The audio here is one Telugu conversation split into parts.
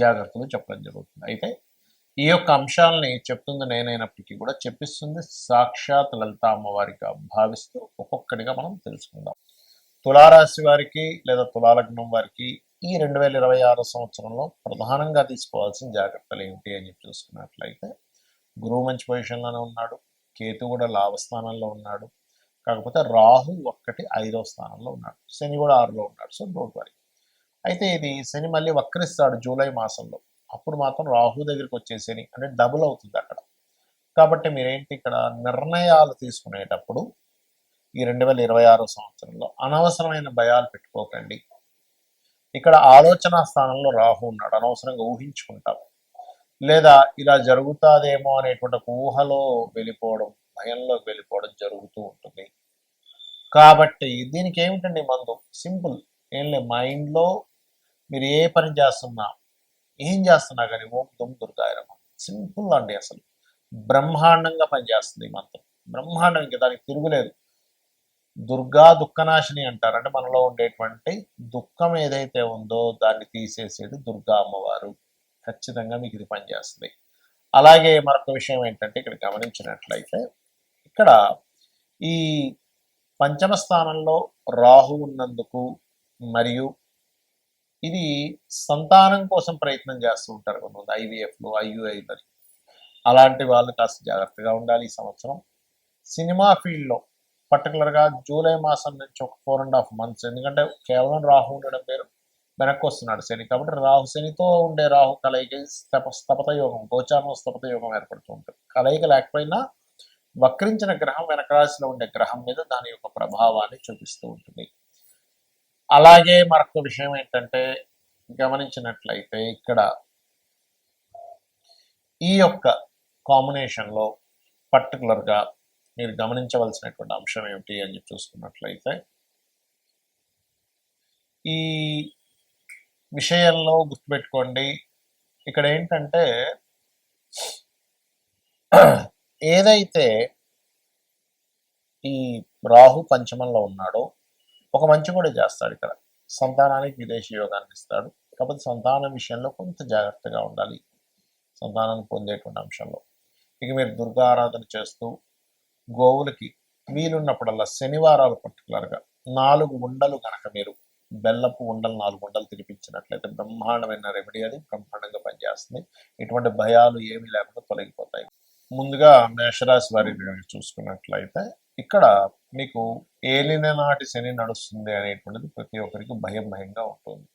జాగ్రత్తలు చెప్పడం జరుగుతుంది. అయితే ఈ యొక్క అంశాలని చెప్తుంది నేనైనప్పటికీ కూడా చెప్పిస్తుంది సాక్షాత్ లలిత అమ్మవారిగా భావిస్తూ ఒక్కొక్కటిగా మనం తెలుసుకుందాం. తులారాశి వారికి లేదా తులాలగ్నం వారికి ఈ రెండు వేల ఇరవై ఆరు సంవత్సరంలో ప్రధానంగా తీసుకోవాల్సిన జాగ్రత్తలు ఏమిటి అని చెప్పి చూసుకున్నట్లయితే గురువు మంచి పొజిషన్లోనే ఉన్నాడు కేతు కూడా లాభస్థానంలో ఉన్నాడు కాకపోతే రాహు ఒక్కటి ఐదో స్థానంలో ఉన్నాడు శని కూడా ఆరులో ఉన్నాడు. సో డోంట్ వరీ అయితే ఇది శని మళ్ళీ వక్రిస్తాడు జూలై మాసంలో. అప్పుడు మాత్రం రాహు దగ్గరికి వచ్చే శని అంటే డబుల్ అవుతుంది అక్కడ. కాబట్టి మీరేంటి ఇక్కడ నిర్ణయాలు తీసుకునేటప్పుడు ఈ రెండు వేల ఇరవై ఆరో సంవత్సరంలో అనవసరమైన భయాలు పెట్టుకోకండి. ఇక్కడ ఆలోచన స్థానంలో రాహు ఉన్నాడు. అనవసరంగా ఊహించుకుంటాం. లేదా ఇలా జరుగుతాదేమో అనేటువంటి ఊహలో వెళ్ళిపోవడం భయంలోకి వెళ్ళిపోవడం జరుగుతూ ఉంటుంది. కాబట్టి దీనికి ఏమిటండి మందు? సింపుల్. ఏం లేదు. మైండ్లో మీరు ఏ పని చేస్తున్నా ఏం చేస్తున్నా కానీ ఓం దుమ్ దుర్గాయరమ సింపుల్ అండి అసలు. బ్రహ్మాండంగా పనిచేస్తుంది ఈ మంత్రం. బ్రహ్మాండం ఇంకా దానికి తిరుగులేదు. దుర్గా దుఃఖనాశిని అంటారు. అంటే మనలో ఉండేటువంటి దుఃఖం ఏదైతే ఉందో దాన్ని తీసేసేది దుర్గా అమ్మవారు. ఖచ్చితంగా మీకు ఇది పనిచేస్తుంది అలాగే మరొక విషయం ఏంటంటే ఇక్కడ గమనించినట్లయితే ఇక్కడ ఈ పంచమ స్థానంలో రాహు ఉన్నందుకు మరియు ఇది సంతానం కోసం ప్రయత్నం చేస్తూ ఉంటారు కొంతమంది ఐవీఎఫ్లు ఐయుఐలని అలాంటి వాళ్ళు కాస్త జాగ్రత్తగా ఉండాలి ఈ సంవత్సరం. సినిమా ఫీల్డ్లో పర్టికులర్గా జూలై మాసం నుంచి ఒక ఫోర్ అండ్ హాఫ్ మంత్స్ ఎందుకంటే కేవలం రాహు ఉండడం పేరు వెనక్కి వస్తున్నాడు శని. కాబట్టి రాహు శనితో ఉండే రాహు కలయిక స్తప స్తపత యోగం గోచారం స్తపత యోగం ఏర్పడుతూ ఉంటుంది. కలయిక లేకపోయినా వక్రించిన గ్రహం వెనక రాశిలో ఉండే గ్రహం మీద దాని యొక్క ప్రభావాన్ని చూపిస్తూ ఉంటుంది. అలాగే మరొక విషయం ఏంటంటే గమనించినట్లయితే ఇక్కడ ఈ యొక్క కాంబినేషన్లో పర్టికులర్గా మీరు గమనించవలసినటువంటి అంశం ఏమిటి అని చూసుకున్నట్లయితే ఈ విషయంలో గుర్తుపెట్టుకోండి. ఇక్కడ ఏంటంటే ఏదైతే ఈ రాహు పంచమంలో ఉన్నాడో ఒక మంచి కూడా చేస్తాడు ఇక్కడ. సంతానానికి విదేశీ యోగాన్ని ఇస్తాడు. కాకపోతే సంతానం విషయంలో కొంత జాగ్రత్తగా ఉండాలి. సంతానాన్ని పొందేటువంటి అంశంలో. ఇక మీరు దుర్గా ఆరాధన చేస్తూ గోవులకి వీలున్నప్పుడల్లా శనివారాలు పర్టికులర్గా నాలుగు ఉండలు కనుక మీరు బెల్లపు ఉండలు నాలుగు ఉండలు తినిపించినట్లయితే బ్రహ్మాండమైన రెమెడీ అది బ్రహ్మాండంగా పనిచేస్తుంది. ఎటువంటి భయాలు ఏమీ లేకుండా తొలగిపోతాయి. ముందుగా మేషరాశి వారి చూసుకున్నట్లయితే ఇక్కడ మీకు ఏలిన నాటి శని నడుస్తుంది అనేటువంటిది ప్రతి ఒక్కరికి భయం భయంగా ఉంటుంది.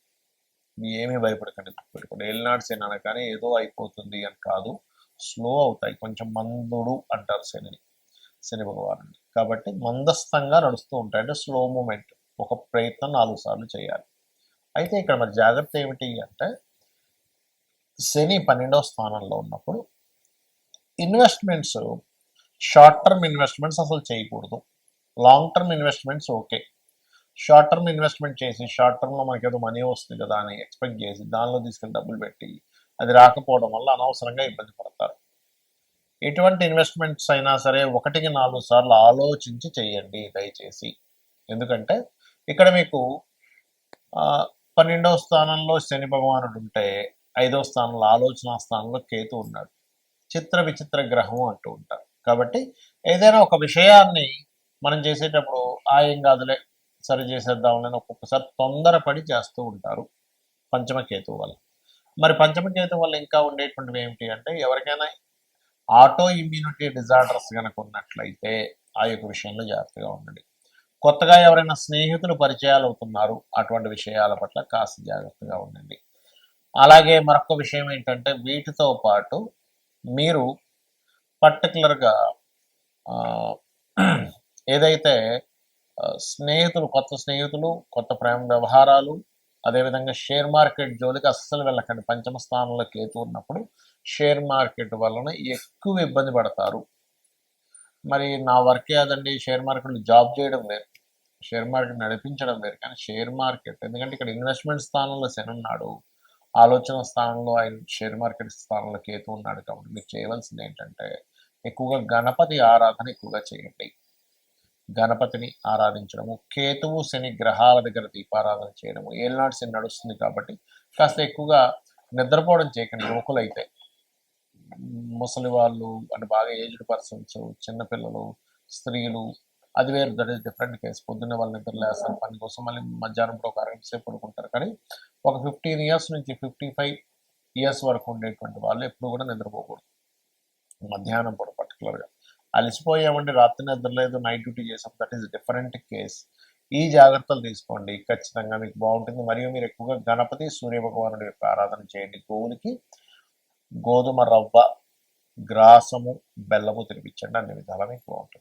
మీ ఏమీ భయపడకండి గుర్తుపెట్టుకోండి ఏలినాటి శని అనగానే ఏదో అయిపోతుంది అని కాదు స్లో అవుతాయి. కొంచెం మందుడు అంటారు శనిని శని భగవాను కాబట్టి మందస్థంగా నడుస్తూ ఉంటాయి. అంటే స్లో మూమెంట్ ఒక ప్రయత్నం నాలుగు సార్లు చేయాలి. అయితే ఇక్కడ మరి జాగ్రత్త ఏమిటి అంటే శని పన్నెండవ స్థానంలో ఉన్నప్పుడు ఇన్వెస్ట్మెంట్స్ షార్ట్ టర్మ్ ఇన్వెస్ట్మెంట్స్ అసలు చేయకూడదు. Long term investments okay short term investment చేసి షార్ట్ టర్మ్లో మనకి ఏదో మనీ వస్తుంది కదా అని ఎక్స్పెక్ట్ చేసి దానిలో తీసుకుని డబ్బులు పెట్టి అది రాకపోవడం వల్ల అనవసరంగా ఇబ్బంది పడతారు. ఎటువంటి ఇన్వెస్ట్మెంట్స్ అయినా సరే ఒకటికి నాలుగు సార్లు ఆలోచించి చేయండి దయచేసి. ఎందుకంటే ఇక్కడ మీకు పన్నెండవ స్థానంలో శని భగవానుడు ఉంటే ఐదవ స్థానంలో ఆలోచన స్థానంలో కేతు ఉన్నాడు. చిత్ర విచిత్ర గ్రహం అంటూ ఉంటారు. కాబట్టి ఏదైనా ఒక విషయాన్ని మనం చేసేటప్పుడు ఆ ఏం కాదులే సరి చేసేద్దామని ఒక్కొక్కసారి తొందరపడి చేస్తూ ఉంటారు పంచమకేతు వల్ల. మరి పంచమకేతు వల్ల ఇంకా ఉండేటువంటివి ఏమిటి అంటే ఎవరికైనా ఆటో ఇమ్యూనిటీ డిజార్డర్స్ కనుక ఉన్నట్లయితే ఆ యొక్క విషయంలో జాగ్రత్తగా ఉండండి. కొత్తగా ఎవరైనా స్నేహితులు పరిచయాలు అవుతున్నారు అటువంటి విషయాల పట్ల కాస్త జాగ్రత్తగా ఉండండి. అలాగే మరొక విషయం ఏంటంటే వీటితో పాటు మీరు పర్టికులర్గా ఏదైతే స్నేహితులు కొత్త స్నేహితులు కొత్త ప్రేమ వ్యవహారాలు అదేవిధంగా షేర్ మార్కెట్ జోలికి అస్సలు వెళ్ళకండి. పంచమ స్థానంలో కేతు ఉన్నప్పుడు షేర్ మార్కెట్ వలన ఎక్కువ ఇబ్బంది పడతారు. మరి నా వర్క్ కాదండి షేర్ మార్కెట్లో జాబ్ చేయడం వేరు. షేర్ మార్కెట్ నడిపించడం వేరు. కానీ షేర్ మార్కెట్ ఎందుకంటే ఇక్కడ ఇన్వెస్ట్మెంట్ స్థానంలో శని ఉన్నాడు. ఆలోచన స్థానంలో ఆయన షేర్ మార్కెట్ స్థానంలో కేతు ఉన్నాడు కాబట్టి మీరు చేయవలసింది ఏంటంటే ఎక్కువగా గణపతి ఆరాధన ఎక్కువగా చేయండి. గణపతిని ఆరాధించడము కేతువు శని గ్రహాల దగ్గర దీపారాధన చేయడము ఏళ్ళనాడు శని నడుస్తుంది కాబట్టి కాస్త ఎక్కువగా నిద్రపోవడం చేయకండి యువకులైతే ముసలి వాళ్ళు అంటే బాగా ఏజ్డ్ పర్సన్స్ చిన్నపిల్లలు స్త్రీలు అది వేరు దట్ ఈస్ డిఫరెంట్ కేసు పొద్దున్నే వాళ్ళు నిద్ర లేస్తారు పని కోసం మళ్ళీ మధ్యాహ్నం కూడా ఒక అరగంట సేపు పడుకుంటారు. కానీ ఒక ఫిఫ్టీన్ ఇయర్స్ నుంచి ఫిఫ్టీ ఫైవ్ ఇయర్స్ వరకు ఉండేటువంటి వాళ్ళు ఎప్పుడు కూడా నిద్రపోకూడదు. మధ్యాహ్నం పూట పర్టికులర్గా అలసిపోయామండి రాత్రి నిద్రలేదు నైట్ డ్యూటీ చేసాం. దట్ ఈస్ డిఫరెంట్ కేస్ ఈ జాగ్రత్తలు తీసుకోండి. ఖచ్చితంగా మీకు బాగుంటుంది. మరియు మీరు ఎక్కువగా గణపతి సూర్య భగవానుడి యొక్క ఆరాధన చేయండి. గోవులకి గోధుమ రవ్వ గ్రాసము బెల్లము తినిపించండి. అన్ని విధాలు మీకు బాగుంటుంది.